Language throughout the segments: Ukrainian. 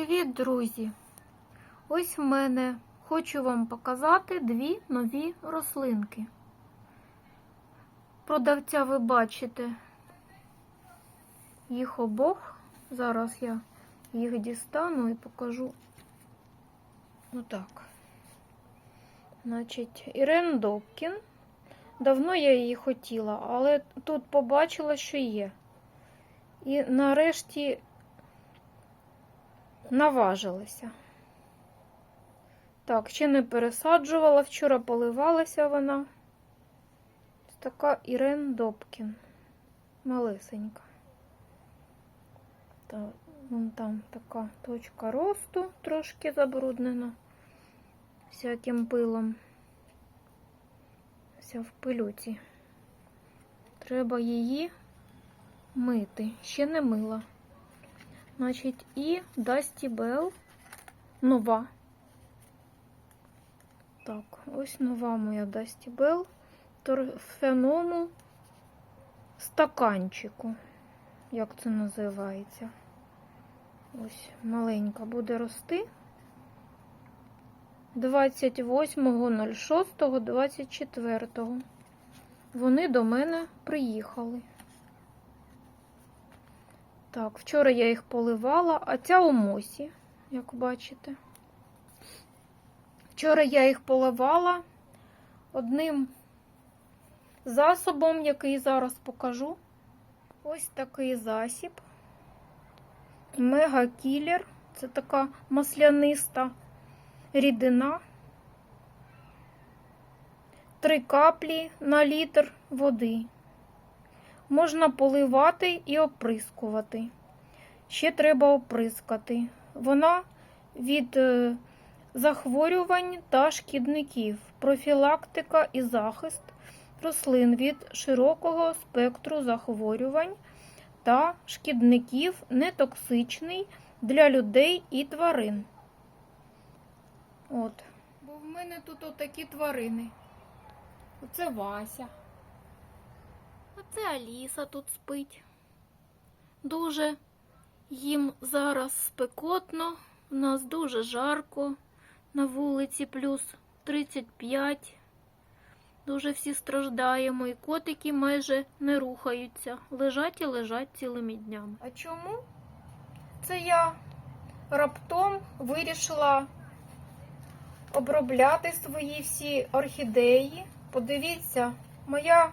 Привіт, друзі! Ось в мене хочу вам показати дві нові рослинки. Продавця ви бачите їх обох. Зараз я їх дістану і покажу. Отак. Значить, Ірен Добкін. Давно я її хотіла, але тут побачила, що є. І нарешті наважилася. Так, ще не пересаджувала, вчора поливалася вона. Ось така Ірен Добкін. Малесенька. Так, вон там така точка росту, трошки забруднена всяким пилом. Вся в пилюці. Треба її мити. Ще не мила. Значить, і Dusty Bell нова. Так, ось нова моя Dusty Bell торфяному стаканчику. Як це називається? Ось маленька буде рости. 28.06.24. Вони до мене приїхали. Так, вчора я їх поливала, а ця у мосі, як бачите. Вчора я їх поливала одним засобом, який зараз покажу. Ось такий засіб. Мегакілер. Це така масляниста рідина. Три каплі на літр води. Можна поливати і оприскувати. Ще треба оприскати. Вона від е, захворювань та шкідників, профілактика і захист рослин від широкого спектру захворювань та шкідників нетоксичний для людей і тварин. От. Бо в мене тут отакі тварини. Оце Вася. Оце Аліса тут спить. Дуже їм зараз спекотно, у нас дуже жарко, на вулиці плюс 35. Дуже всі страждаємо, і котики майже не рухаються, лежать і лежать цілими днями. А чому? Це я раптом вирішила обробляти свої всі орхідеї. Подивіться, моя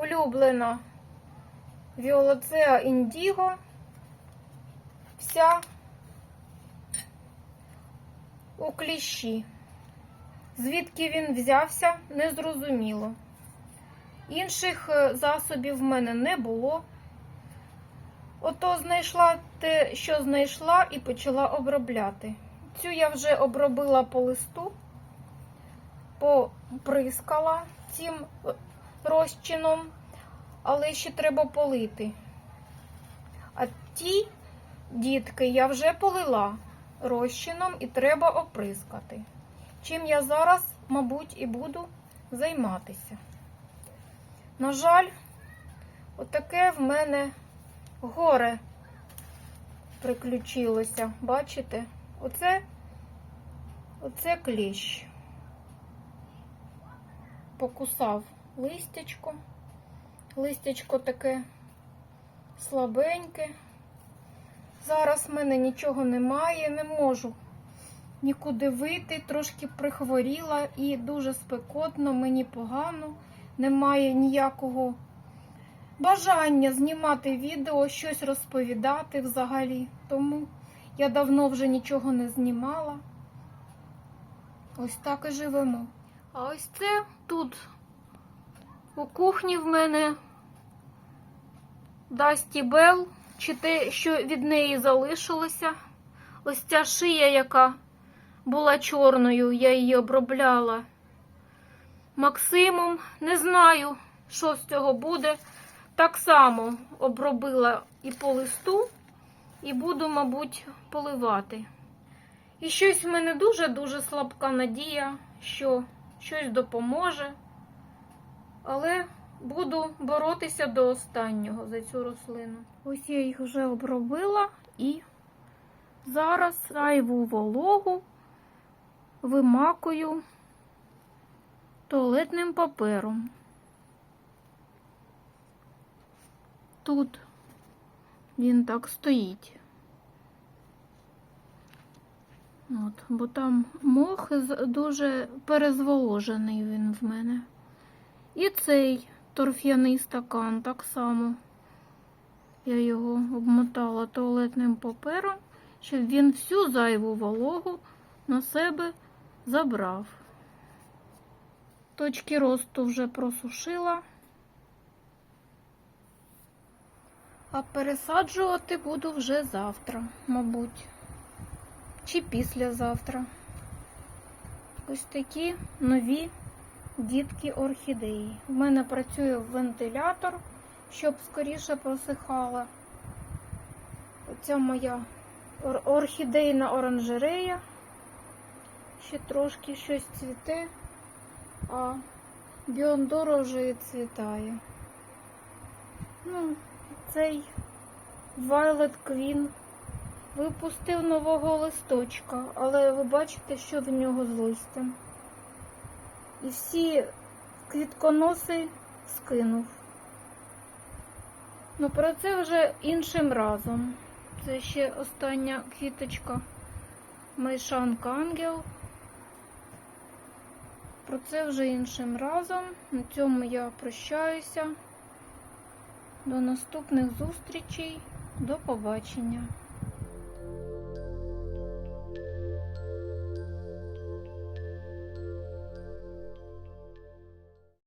улюблена Віолоцеа індіго, вся у кліщі. Звідки він взявся, незрозуміло. Інших е, засобів в мене не було. Ото знайшла те, що знайшла, і почала обробляти. Цю я вже обробила по листу, поприскала цим розчином, але ще треба полити. А ті дітки я вже полила розчином і треба оприскати. Чим я зараз, мабуть, і буду займатися. На жаль, отаке в мене горе приключилося. Бачите? Оце, оце кліщ. Покусав листячко. Листячко таке слабеньке. Зараз в мене нічого немає, не можу нікуди вийти, трошки прихворіла і дуже спекотно, мені погано, немає ніякого бажання знімати відео, щось розповідати взагалі. Тому я давно вже нічого не знімала. Ось так і живемо. А ось це тут у кухні в мене Дасті Бел, чи те, що від неї залишилося. Ось ця шия, яка була чорною, я її обробляла Максимом. Не знаю, що з цього буде. Так само обробила і по листу, і буду, мабуть, поливати. І щось в мене дуже-дуже слабка надія, що щось допоможе. Але буду боротися до останнього за цю рослину. Ось я їх вже обробила і Зараз зайву вологу вимакую туалетним папером. Тут він так стоїть. От, бо там мох дуже перезволожений він в мене. І цей торф'яний стакан так само. Я його обмотала туалетним папером, щоб він всю зайву вологу на себе забрав. Точки росту вже просушила. А пересаджувати буду вже завтра, мабуть. Чи післязавтра. Ось такі нові дітки орхідеї. У мене працює вентилятор, щоб скоріше просихала. Оця моя ор- орхідейна оранжерея. Ще трошки щось цвіте, а біондора вже і цвітає. Ну, цей Violet Queen випустив нового листочка, але ви бачите, що в нього з листям. І всі квітконоси скинув. Ну, про це вже іншим разом. Це ще остання квіточка Майшанка Ангел. Про це вже іншим разом. На цьому я прощаюся. До наступних зустрічей. До побачення.